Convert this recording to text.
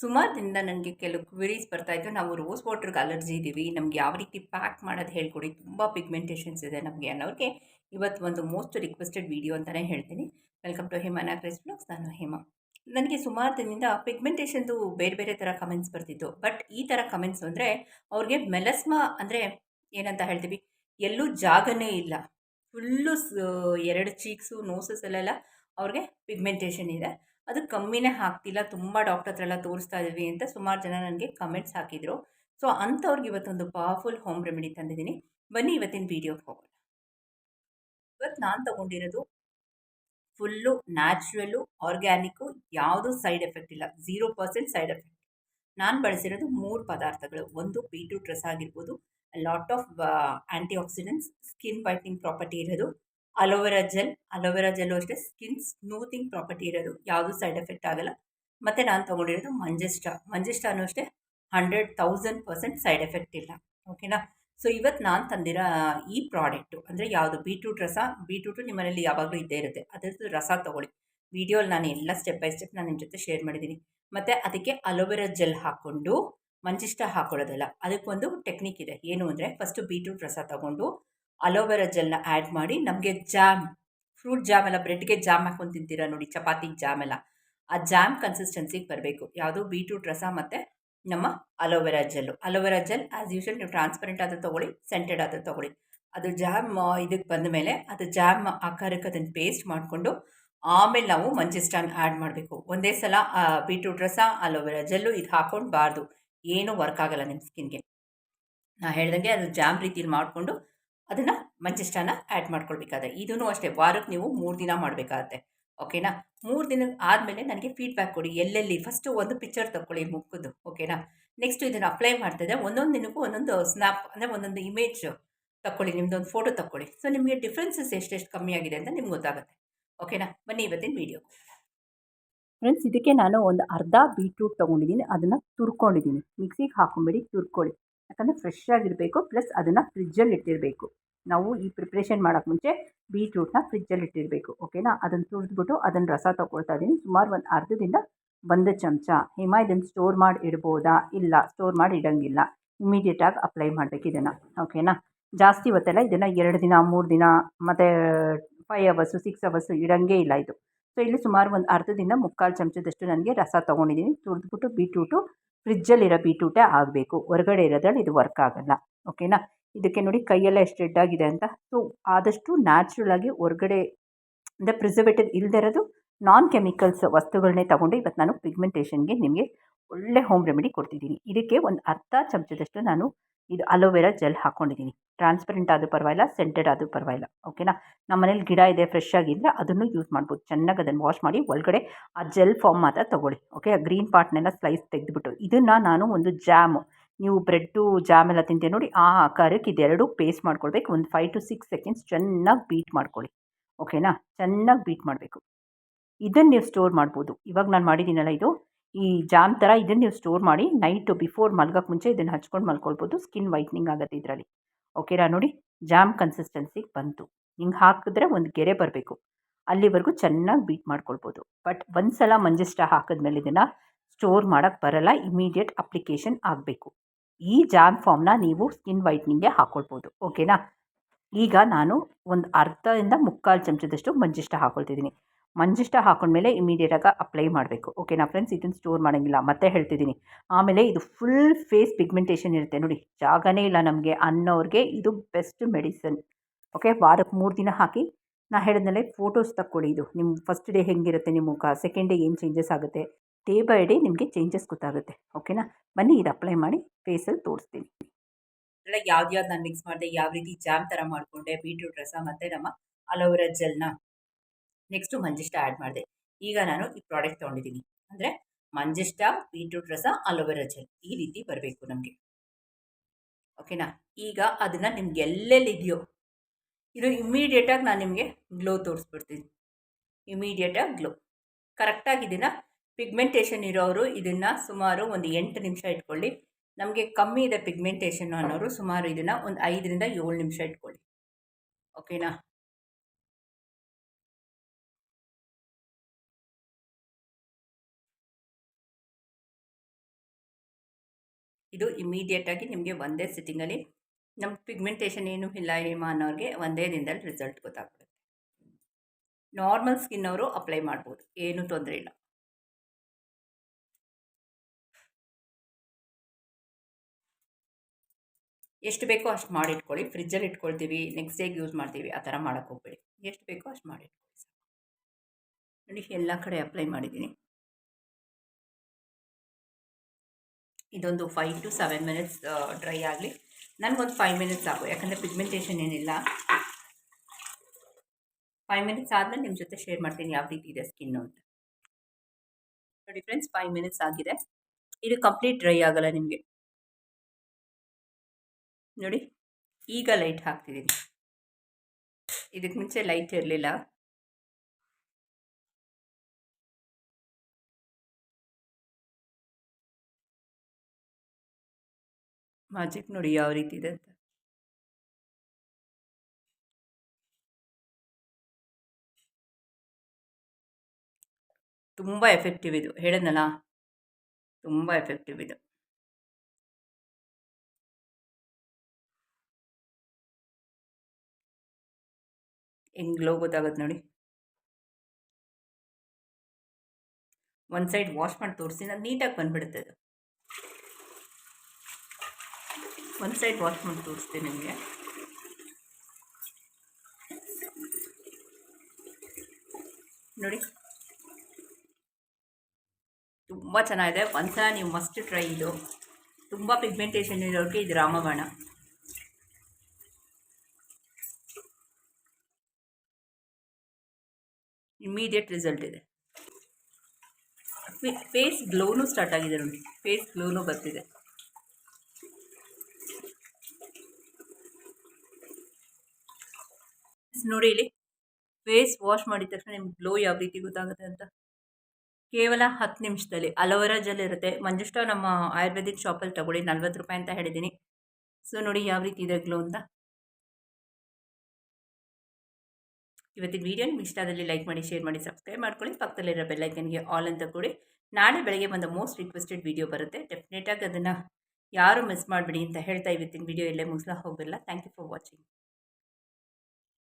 ಸುಮಾರು ದಿನದಿಂದ ನನಗೆ ಕೆಲವು ಕ್ವಿರೀಸ್ ಬರ್ತಾಯಿತ್ತು ನಾವು ರೋಸ್ ವಾಟರ್ಗೆ ಅಲರ್ಜಿ ಇದ್ದೀವಿ ನಮ್ಗೆ ಯಾವ ರೀತಿ ಪ್ಯಾಕ್ ಮಾಡೋದು ಹೇಳ್ಕೊಡಿ. ತುಂಬ ಪಿಗ್ಮೆಂಟೇಷನ್ಸ್ ಇದೆ ನಮಗೆ ಅನ್ನೋರಿಗೆ. ಇವತ್ತು ಒಂದು ಮೋಸ್ಟ್ ರಿಕ್ವೆಸ್ಟೆಡ್ ವಿಡಿಯೋ ಅಂತಲೇ ಹೇಳ್ತೀನಿ. ವೆಲ್ಕಮ್ ಟು ಹೇಮಾ ನಾಗ್ರೇಸ್ ಬ್ಲಾಗ್ಸ್ ನಾನು ಹೇಮಾ. ನನಗೆ ಸುಮಾರು ದಿನದಿಂದ ಪಿಗ್ಮೆಂಟೇಷನ್ದು ಬೇರೆ ಬೇರೆ ಥರ ಕಮೆಂಟ್ಸ್ ಬರ್ತಿತ್ತು. ಬಟ್ ಈ ಥರ ಕಮೆಂಟ್ಸ್ ಅಂದರೆ ಅವ್ರಿಗೆ ಮೆಲಸ್ಮಾ ಅಂದರೆ ಏನಂತ ಹೇಳ್ತೀವಿ? ಎಲ್ಲೂ ಜಾಗನೇ ಇಲ್ಲ. ಫುಲ್ಲು ಎರಡು ಚೀಕ್ಸು ನೋಸಸ್ಸಲ್ಲೆಲ್ಲ ಅವ್ರಿಗೆ ಪಿಗ್ಮೆಂಟೇಷನ್ ಇದೆ. ಅದು ಕಮ್ಮಿನೇ ಹಾಕ್ತಿಲ್ಲ ತುಂಬ ಡಾಕ್ಟರ್ ಹತ್ರ ಎಲ್ಲ ತೋರಿಸ್ತಾ ಇದ್ದೀವಿ ಅಂತ ಸುಮಾರು ಜನ ನನಗೆ ಕಮೆಂಟ್ಸ್ ಹಾಕಿದರು. ಸೊ ಅಂಥವ್ರಿಗೆ ಇವತ್ತೊಂದು ಪವರ್ಫುಲ್ ಹೋಮ್ ರೆಮಿಡಿ ತಂದಿದ್ದೀನಿ. ಬನ್ನಿ ಇವತ್ತಿನ ವೀಡಿಯೋಗೆ ಹೋಗೋಣ. ಇವತ್ತು ನಾನು ತಗೊಂಡಿರೋದು ಫುಲ್ಲು ನ್ಯಾಚುರಲ್ಲು ಆರ್ಗ್ಯಾನಿಕ್ಕು ಯಾವುದೂ ಸೈಡ್ ಎಫೆಕ್ಟ್ ಇಲ್ಲ ಝೀರೋ ಪರ್ಸೆಂಟ್ ಸೈಡ್ ಎಫೆಕ್ಟ್ ನಾನು ಬಳಸಿರೋದು ಮೂರು ಪದಾರ್ಥಗಳು, ಒಂದು ಬೀಟ್ರೂಟ್ ರಸ ಆಗಿರ್ಬೋದು lot of anti oxidants skin whitening property ಇರೋದು. Aloe vera gel aloe vera gel ಅಷ್ಟೇ ಸ್ಕಿನ್ ಸ್ಮೂತಿಂಗ್ ಪ್ರಾಪರ್ಟಿ ಇರೋದು. ಯಾವುದು ಸೈಡ್ ಎಫೆಕ್ಟ್ ಆಗಲ್ಲ. ಮತ್ತು ನಾನು ತೊಗೊಂಡಿರೋದು ಮಂಜೆಸ್ಟಾ ಮಂಜೆಸ್ಟಾನು ಅಷ್ಟೇ hundred thousand percent side effect ಇಲ್ಲ. ಓಕೆನಾ ಸೊ ಇವತ್ತು ನಾನು ತಂದಿರೋ ಈ ಪ್ರಾಡಕ್ಟು ಅಂದರೆ ಯಾವುದು ಬೀಟ್ರೂಟ್ ರಸ ಬೀಟ್ರೂಟು ನಿಮ್ಮನೇಲಿ ಯಾವಾಗಲೂ ಇದ್ದೇ ಇರುತ್ತೆ. ಅದರದ್ದು ರಸ ತೊಗೊಳ್ಳಿ. ವೀಡಿಯೋಲಿ ನಾನು ಎಲ್ಲ ಸ್ಟೆಪ್ ಬೈ ಸ್ಟೆಪ್ ನಾನು ನಿಮ್ಮ ಜೊತೆ ಶೇರ್ ಮಾಡಿದ್ದೀನಿ. ಮತ್ತು ಅದಕ್ಕೆ ಅಲೋವೆರಾ ಜೆಲ್ ಹಾಕ್ಕೊಂಡು ಮಂಜಿಷ್ಟ ಹಾಕೊಳ್ಳೋದಲ್ಲ, ಅದಕ್ಕೊಂದು ಟೆಕ್ನಿಕ್ ಇದೆ. ಏನು ಅಂದರೆ ಫಸ್ಟು ಬೀಟ್ರೂಟ್ ರಸ ತೊಗೊಂಡು ಅಲೋವೆರಾ ಜೆಲ್ನ ಆ್ಯಡ್ ಮಾಡಿ ನಮಗೆ ಜಾಮ್, ಫ್ರೂಟ್ ಜಾಮ್ ಎಲ್ಲ ಬ್ರೆಡ್ಗೆ ಜಾಮ್ ಹಾಕೊಂಡು ತಿಂತೀರ ನೋಡಿ, ಚಪಾತಿ ಜಾಮ್ ಎಲ್ಲ. ಆ ಜಾಮ್ ಕನ್ಸಿಸ್ಟೆನ್ಸಿಗೆ ಬರಬೇಕು. ಯಾವುದು ಬೀಟ್ರೂಟ್ ರಸ ಮತ್ತು ನಮ್ಮ aloe vera gel. Aloe vera gel as usual ನೀವು ಟ್ರಾನ್ಸ್ಪರೆಂಟ್ ಆದರೂ ತೊಗೊಳ್ಳಿ ಸೆಂಟೆಡ್ ಆದರೂ ತೊಗೊಳ್ಳಿ. ಅದು ಜಾಮ್ ಇದಕ್ಕೆ ಬಂದ ಮೇಲೆ ಅದು ಜಾಮ್ ಆಕಾರಕ್ಕೆ ಅದನ್ನು ಪೇಸ್ಟ್ ಮಾಡಿಕೊಂಡು ಆಮೇಲೆ ನಾವು ಮಂಜಿಸ್ಟಾನ್ ಆ್ಯಡ್ ಮಾಡಬೇಕು. ಒಂದೇ ಸಲ ಬೀಟ್ರೂಟ್ ರಸ, ಅಲೋವೆರಾ ಜೆಲ್ಲು ಇದು ಹಾಕ್ಕೊಂಡ್ಬಾರ್ದು ಏನೂ ವರ್ಕ್ ಆಗಲ್ಲ ನಿಮ್ಮ ಸ್ಕಿನ್ಗೆ ನಾ ಹೇಳ್ದಂಗೆ ಅದು ಜಾಮ್ ರೀತಿಯಲ್ಲಿ ಮಾಡಿಕೊಂಡು ಅದನ್ನು ಮಂಚಿಷ್ಟಾನ ಆ್ಯಡ್ ಮಾಡ್ಕೊಳ್ಬೇಕಾದ್ರೆ. ಇದೂ ಅಷ್ಟೇ ವಾರಕ್ಕೆ ನೀವು ಮೂರು ದಿನ ಮಾಡಬೇಕಾಗತ್ತೆ. ಓಕೆನಾ? ಮೂರು ದಿನ ಆದಮೇಲೆ ನನಗೆ ಫೀಡ್ಬ್ಯಾಕ್ ಕೊಡಿ, ಎಲ್ಲೆಲ್ಲಿ? ಫಸ್ಟು ಒಂದು ಪಿಕ್ಚರ್ ತಗೊಳ್ಳಿ ಮುಖದ್ದು ಓಕೆನಾ? ನೆಕ್ಸ್ಟ್ ಇದನ್ನು ಅಪ್ಲೈ ಮಾಡ್ತಿದ್ದೆ ಒಂದೊಂದು ದಿನಕ್ಕೂ ಒಂದೊಂದು ಸ್ನ್ಯಾಪ್ ಅಂದರೆ ಒಂದೊಂದು ಇಮೇಜ್ ತಗೊಳ್ಳಿ ನಿಮ್ಮದೊಂದು ಫೋಟೋ ತಗೊಳ್ಳಿ ಸೊ ನಿಮಗೆ ಡಿಫ್ರೆನ್ಸಸ್ ಎಷ್ಟೆಷ್ಟು ಕಮ್ಮಿ ಆಗಿದೆ ಅಂತ ನಿಮ್ಗೆ ಗೊತ್ತಾಗುತ್ತೆ. ಓಕೆನಾ? ಬನ್ನಿ ಇವತ್ತಿನ ವೀಡಿಯೋ ಫ್ರೆಂಡ್ಸ್ ಇದಕ್ಕೆ ನಾನು ಒಂದು ಅರ್ಧ ಬೀಟ್ರೂಟ್ ತೊಗೊಂಡಿದ್ದೀನಿ ಅದನ್ನು ತುರ್ಕೊಂಡಿದ್ದೀನಿ ಮಿಕ್ಸಿಗೆ ಹಾಕೊಂಬೇಡಿ, ತುರ್ಕೊಳ್ಳಿ. ಯಾಕಂದರೆ ಫ್ರೆಶ್ ಆಗಿರಬೇಕು ಪ್ಲಸ್ ಅದನ್ನು ಫ್ರಿಜ್ಜಲ್ಲಿ ಇಟ್ಟಿರಬೇಕು. ನಾವು ಈ ಪ್ರಿಪ್ರೇಷನ್ ಮಾಡೋಕ್ಕೆ ಮುಂಚೆ ಬೀಟ್ರೂಟ್ನ ಫ್ರಿಜ್ಜಲ್ಲಿ ಇಟ್ಟಿರಬೇಕು ಓಕೆನಾ ಅದನ್ನು ತುರಿದ್ಬಿಟ್ಟು ಅದನ್ನು ರಸ ತೊಗೊಳ್ತಾ ಇದ್ದೀನಿ ಸುಮಾರು ಒಂದು ಅರ್ಧದಿಂದ ಒಂದು ಚಮಚ. ಹಿಮ, ಇದನ್ನು ಸ್ಟೋರ್ ಮಾಡಿ ಇಡ್ಬೋದಾ? ಇಲ್ಲ ಸ್ಟೋರ್ ಮಾಡಿ ಇಡೋಂಗಿಲ್ಲ. ಇಮಿಡಿಯೇಟಾಗಿ ಅಪ್ಲೈ ಮಾಡಬೇಕು ಇದನ್ನು ಓಕೆನಾ ಜಾಸ್ತಿ ಹೊತ್ತೆಲ್ಲ, ಇದನ್ನು ಎರಡು ದಿನ, ಮೂರು ದಿನ, ಮತ್ತು ಫೈವ್ ಅವರ್ಸು ಸಿಕ್ಸ್ ಅವರ್ಸು ಇಡೋಂಗೇ ಇಲ್ಲ ಇದು. ಸೊ ಇಲ್ಲಿ ಸುಮಾರು ಒಂದು ಅರ್ಧದಿಂದ ಮುಕ್ಕಾಲು ಚಮಚದಷ್ಟು ನನಗೆ ರಸ ತೊಗೊಂಡಿದ್ದೀನಿ. ತುರಿದ್ಬಿಟ್ಟು ಬೀಟ್ರೂಟು, ಫ್ರಿಜ್ಜಲ್ಲಿರೋ ಬೀಟ್ರೂಟೇ ಆಗಬೇಕು. ಹೊರಗಡೆ ಇರೋದ್ರಲ್ಲಿ ಇದು ವರ್ಕ್ ಆಗೋಲ್ಲ. ಓಕೆನಾ? ಇದಕ್ಕೆ ನೋಡಿ ಕೈಯೆಲ್ಲ ಎಷ್ಟು ರೆಡ್ಡಾಗಿದೆ ಅಂತ. ಸೊ ಆದಷ್ಟು ನ್ಯಾಚುರಲ್ ಆಗಿ ಹೊರಗಡೆ, ಅಂದರೆ ಪ್ರಿಸರ್ವೇಟಿವ್ ಇಲ್ಲದೆ ಇರೋದು ನಾನ್ ಕೆಮಿಕಲ್ಸ್ ವಸ್ತುಗಳನ್ನೇ ತೊಗೊಂಡು ಇವತ್ತು ನಾನು ಪಿಗ್ಮೆಂಟೇಷನ್ಗೆ ನಿಮಗೆ ಒಳ್ಳೆ ಹೋಮ್ ರೆಮಿಡಿ ಕೊಡ್ತಿದ್ದೀನಿ. ಇದಕ್ಕೆ ಒಂದು ಅರ್ಧ ಚಮಚದಷ್ಟು ನಾನು ಇದು ಅಲೋವೆರಾ ಜೆಲ್ ಹಾಕ್ಕೊಂಡಿದ್ದೀನಿ ಟ್ರಾನ್ಸ್ಪರೆಂಟ್ ಆದರೂ ಪರವಾಗಿಲ್ಲ, ಸೆಂಟೆಡ್ ಆದರೂ ಪರವಾಗಿಲ್ಲ. ಓಕೆನಾ? ನಮ್ಮ ಮನೇಲಿ ಗಿಡ ಇದೆ, ಫ್ರೆಶ್ ಆಗಿದ್ದರೆ ಅದನ್ನು ಯೂಸ್ ಮಾಡ್ಬೋದು. ಚೆನ್ನಾಗಿ ಅದನ್ನು ವಾಶ್ ಮಾಡಿ ಒಳಗಡೆ ಆ ಜೆಲ್ ಫಾರ್ಮ್ ಮಾತ್ರ ತೊಗೊಳ್ಳಿ. ಓಕೆ ಆ ಗ್ರೀನ್ ಪಾರ್ಟ್ನೆಲ್ಲ ಸ್ಲೈಸ್ ತೆಗೆದುಬಿಟ್ಟು. ಇದನ್ನು ನಾನು ಒಂದು ಜಾಮು, ನೀವು ಬ್ರೆಡ್ಡು, ಜಾಮ್ ಎಲ್ಲ ತಿಂತೀವಿ ನೋಡಿ, ಆ ಆಕಾರಕ್ಕೆ ಇದೆರಡು ಪೇಸ್ಟ್ ಮಾಡ್ಕೊಳ್ಬೇಕು. ಒಂದು ಫೈವ್ ಟು ಸಿಕ್ಸ್ ಸೆಕೆಂಡ್ಸ್ ಚೆನ್ನಾಗಿ ಬೀಟ್ ಮಾಡ್ಕೊಳ್ಳಿ. ಓಕೆನಾ? ಚೆನ್ನಾಗಿ ಬೀಟ್ ಮಾಡಬೇಕು. ಇದನ್ನು ನೀವು ಸ್ಟೋರ್ ಮಾಡ್ಬೋದು. ಇವಾಗ ನಾನು ಮಾಡಿದ್ದೀನಲ್ಲ ಇದು? ಈ ಜಾಮ್ ಥರ ಇದನ್ನು ನೀವು ಸ್ಟೋರ್ ಮಾಡಿ ನೈಟು ಬಿಫೋರ್ ಮಲ್ಗೋಕ್ಕೆ ಮುಂಚೆ ಇದನ್ನು ಹಚ್ಕೊಂಡು ಮಲ್ಕೊಳ್ಬೋದು. ಸ್ಕಿನ್ ವೈಟ್ನಿಂಗ್ ಆಗುತ್ತೆ ಇದರಲ್ಲಿ. ಓಕೆನಾ ನೋಡಿ? ಜಾಮ್ ಕನ್ಸಿಸ್ಟೆನ್ಸಿಗೆ ಬಂತು. ಹಿಂಗೆ ಹಾಕಿದ್ರೆ ಒಂದು ಗೆರೆ ಬರಬೇಕು. ಅಲ್ಲಿವರೆಗೂ ಚೆನ್ನಾಗಿ ಬೀಟ್ ಮಾಡ್ಕೊಳ್ಬೋದು. ಬಟ್ ಒಂದು ಸಲ ಮಂಜಿಷ್ಟ ಹಾಕಿದ್ಮೇಲೆ ಇದನ್ನು ಸ್ಟೋರ್ ಮಾಡೋಕ್ಕೆ ಬರಲ್ಲ. ಇಮಿಡಿಯೇಟ್ ಅಪ್ಲಿಕೇಶನ್ ಆಗಬೇಕು. ಈ ಜಾಮ್ ಫಾರ್ಮ್ನ ನೀವು ಸ್ಕಿನ್ ವೈಟ್ನಿಂಗ್ಗೆ ಹಾಕ್ಕೊಳ್ಬೋದು ಓಕೆನಾ ಈಗ ನಾನು ಒಂದು ಅರ್ಧದಿಂದ ಮುಕ್ಕಾಲು ಚಮಚದಷ್ಟು ಮಂಜಿಷ್ಟ ಹಾಕ್ಕೊಳ್ತಿದ್ದೀನಿ ಮಂಜಿಷ್ಟ ಹಾಕೊಂಡ್ಮೇಲೆ ಇಮಿಡಿಯೇಟಾಗಿ ಅಪ್ಲೈ ಮಾಡಬೇಕು. ಓಕೆನಾ ಫ್ರೆಂಡ್ಸ್ ಇದನ್ನು ಸ್ಟೋರ್ ಮಾಡೋಂಗಿಲ್ಲ, ಮತ್ತೆ ಹೇಳ್ತಿದ್ದೀನಿ ಆಮೇಲೆ ಇದು ಫುಲ್ ಫೇಸ್ ಪಿಗ್ಮೆಂಟೇಷನ್ ಇರುತ್ತೆ ನೋಡಿ, ಜಾಗನೇ ಇಲ್ಲ ನಮಗೆ ಅನ್ನೋರಿಗೆ ಇದು ಬೆಸ್ಟ್ ಮೆಡಿಸನ್ ಓಕೆ ವಾರಕ್ಕೆ ಮೂರು ದಿನ ಹಾಕಿ, ನಾ ಹೇಳಿದ್ಮೇಲೆ ಫೋಟೋಸ್ ತಕ್ಕೊಳ್ಳಿ ಇದು. ನಿಮ್ಮ ಫಸ್ಟ್ ಡೇ ಹೆಂಗಿರುತ್ತೆ ನಿಮ್ಮ ಮುಖ ಸೆಕೆಂಡ್ ಡೇ ಏನು ಚೇಂಜಸ್ ಆಗುತ್ತೆ ಡೇ ಬೈ ಡೇ ನಿಮಗೆ ಚೇಂಜಸ್ ಗೊತ್ತಾಗುತ್ತೆ. ಓಕೆನಾ ಬನ್ನಿ ಇದು ಅಪ್ಲೈ ಮಾಡಿ ಫೇಸಲ್ಲಿ ತೋರಿಸ್ತೀನಿ. ಎಲ್ಲ ಯಾವ್ದು ಯಾವ್ದು ನಾನು ಮಿಕ್ಸ್ ಮಾಡಿದೆ, ಯಾವ ರೀತಿ ಜಾಮ್ ಥರ ಮಾಡಿಕೊಂಡೆ ಬೀಟ್ರೂಟ್ ರಸ ಮತ್ತು ನಮ್ಮ ಅಲೋವೆರಾ ಜೆಲ್ನ ನೆಕ್ಸ್ಟು ಮಂಜಿಷ್ಟ ಆ್ಯಡ್ ಮಾಡಿದೆ. ಈಗ ನಾನು ಈ ಪ್ರಾಡಕ್ಟ್ ತೊಗೊಂಡಿದ್ದೀನಿ. ಅಂದರೆ ಮಂಜಿಷ್ಟ ಬೀಟ್ರೂಟ್ ರಸ ಅಲೋವೆರಾ ಜೆಲ್ ಈ ರೀತಿ ಬರಬೇಕು ನಮಗೆ. ಓಕೆನಾ ಈಗ ಅದನ್ನು ನಿಮ್ಗೆ ಎಲ್ಲೆಲ್ಲಿದೆಯೋ, ಇದು ಇಮ್ಮಿಡಿಯೇಟಾಗಿ ನಾನು ನಿಮಗೆ ಗ್ಲೋ ತೋರಿಸ್ಬಿಡ್ತೀನಿ. ಇಮಿಡಿಯೇಟಾಗಿ ಗ್ಲೋ ಕರೆಕ್ಟಾಗಿ ಇದನ್ನು ಪಿಗ್ಮೆಂಟೇಷನ್ ಇರೋರು ಇದನ್ನು ಸುಮಾರು ಒಂದು ಎಂಟು ನಿಮಿಷ ಇಟ್ಕೊಳ್ಳಿ. ನಮಗೆ ಕಮ್ಮಿ ಇದೆ ಪಿಗ್ಮೆಂಟೇಷನ್ ಅನ್ನೋರು ಸುಮಾರು ಇದನ್ನು ಒಂದು ಐದರಿಂದ ಏಳು ನಿಮಿಷ ಇಟ್ಕೊಳ್ಳಿ. ಓಕೆನಾ ಇದು ಇಮಿಡಿಯೇಟಾಗಿ ನಿಮಗೆ ಒಂದೇ ಸಿಟ್ಟಿಂಗಲ್ಲಿ ನಮ್ಮ ಪಿಗ್ಮೆಂಟೇಷನ್ ಏನೂ ಇಲ್ಲ ಏಮ ಅನ್ನೋರಿಗೆ ಒಂದೇ ದಿನದಲ್ಲಿ ರಿಸಲ್ಟ್ ಗೊತ್ತಾಗ್ಬಿಡುತ್ತೆ. ನಾರ್ಮಲ್ ಸ್ಕಿನ್ ಅವರು ಅಪ್ಲೈ ಮಾಡ್ಬೋದು, ಏನೂ ತೊಂದರೆ ಇಲ್ಲ. ಎಷ್ಟು ಬೇಕೋ ಅಷ್ಟು ಮಾಡಿಟ್ಕೊಳ್ಳಿ ಫ್ರಿಜ್ಜಲ್ಲಿ ಇಟ್ಕೊಳ್ತೀವಿ ನೆಕ್ಸ್ಟ್ ಡೇಗೆ ಯೂಸ್ ಮಾಡ್ತೀವಿ, ಆ ಥರ ಮಾಡೋಕ್ಕೆ ಹೋಗ್ಬೇಡಿ. ಎಷ್ಟು ಬೇಕೋ ಅಷ್ಟು ಮಾಡಿಟ್ಕೊಳ್ಳಿ. ನೋಡಿ, ಎಲ್ಲ ಕಡೆ ಅಪ್ಲೈ ಮಾಡಿದ್ದೀನಿ. ಇದೊಂದು five to seven minutes dry ಆಗಲಿ. ನನಗೊಂದು ಫೈವ್ ಮಿನಿಟ್ಸ್ ಆಗು, ಯಾಕಂದರೆ ಪಿಗ್ಮೆಂಟೇಷನ್ ಏನಿಲ್ಲ. ಫೈವ್ ಮಿನಿಟ್ಸ್ ಆದಮೇಲೆ ನಿಮ್ಮ ಜೊತೆ ಶೇರ್ ಮಾಡ್ತೀನಿ ಯಾವ ರೀತಿ ಇದೆ ಸ್ಕಿನ್ನು ಅಂತ. ನೋಡಿ ಫ್ರೆಂಡ್ಸ್ ಫೈವ್ ಮಿನಿಟ್ಸ್ ಆಗಿದೆ. ಇದು ಕಂಪ್ಲೀಟ್ ಡ್ರೈ ಆಗಲ್ಲ ನಿಮಗೆ. ನೋಡಿ, ಈಗ ಲೈಟ್ ಹಾಕ್ತಿದ್ದೀನಿ ಇದಕ್ಕೆ ಮುಂಚೆ ಲೈಟ್ ಇರಲಿಲ್ಲ. ಮ್ಯಾಜಿಕ್ ನೋಡಿ ಯಾವ ರೀತಿ ಇದೆ ಅಂತ. ತುಂಬ ಎಫೆಕ್ಟಿವ್ ಇದು. ಹೇಳಿದ್ನಲ್ಲ? ತುಂಬ ಎಫೆಕ್ಟಿವ್ ಇದು. ಹೆಂಗ್ ಗ್ಲೋ ಗೊತ್ತಾಗತ್ತೆ ನೋಡಿ. ಒಂದು ಸೈಡ್ ವಾಶ್ ಮಾಡಿ ತೋರಿಸಿ ನಾನು ನೀಟಾಗಿ ಬಂದುಬಿಡುತ್ತೆ ಅದು. ಒಂದು ಸೈಡ್ ವಾಶ್ ಮಾಡಿ ತೋರಿಸ್ತೀನಿ ನಿಮಗೆ. ನೋಡಿ. ತುಂಬ ಚೆನ್ನಾಗಿದೆ. ಒಂದ್ಸಲ ನೀವು ಮಸ್ಟ್ ಟ್ರೈ ಇದು. ತುಂಬ ಪಿಗ್ಮೆಂಟೇಷನ್ ಇರೋರಿಗೆ ಇದು ರಾಮಬಾಣ. ಇಮಿಡಿಯೇಟ್ ರಿಸಲ್ಟ್ ಇದೆ. ಫೇಸ್ ಗ್ಲೋನು ಸ್ಟಾರ್ಟ್ ಆಗಿದೆ ನೋಡಿ. ಫೇಸ್ ಗ್ಲೋನು ಬರ್ತಿದೆ. ನೋಡಿ ಇಲ್ಲಿ. ಫೇಸ್ ವಾಶ್ ಮಾಡಿದ ತಕ್ಷಣ ನಿಮ್ಗೆ ಗ್ಲೋ ಯಾವ ರೀತಿ ಗೊತ್ತಾಗುತ್ತೆ ಅಂತ. ಕೇವಲ ಹತ್ತು ನಿಮಿಷದಲ್ಲಿ ಅಲೋವೆರಾ ಜೆಲ್ ಇರುತ್ತೆ. ಮಂಜುಷ್ಟ ನಮ್ಮ ಆಯುರ್ವೇದಿಕ್ ಶಾಪಲ್ಲಿ ತಗೊಳ್ಳಿ. ನಲ್ವತ್ತು ರೂಪಾಯಿ ಅಂತ ಹೇಳಿದ್ದೀನಿ. ಸೊ ನೋಡಿ ಯಾವ ರೀತಿ ಇದೆ ಗ್ಲೋ ಅಂತ. ಇವತ್ತಿನ ವೀಡಿಯೋ ನಿಮ್ಗೆ ಇಷ್ಟದಲ್ಲಿ ಲೈಕ್ ಮಾಡಿ ಶೇರ್ ಮಾಡಿ ಸಬ್ಸ್ಕ್ರೈಬ್ ಮಾಡ್ಕೊಳ್ಳಿ. ಪಕ್ಕದಲ್ಲಿರೋ ಬೆಲ್ಲೈಕನ್ಗೆ ಆಲ್ ಅಂತ ಕೊಡಿ. ನಾಳೆ ಬೆಳಗ್ಗೆ ಬಂದ ಮೋಸ್ಟ್ ರಿಕ್ವೆಸ್ಟೆಡ್ ವೀಡಿಯೋ ಬರುತ್ತೆ. ಡೆಫಿನೆಟಾಗಿ ಅದನ್ನು ಯಾರು ಮಿಸ್ ಮಾಡಬೇಡಿ ಅಂತ ಹೇಳ್ತಾ ಇವತ್ತಿನ ವಿಡಿಯೋ ಎಲ್ಲೇ ಮುಗಿಸ್ಲಾ ಹೋಗಿಲ್ಲ. Thank you for watching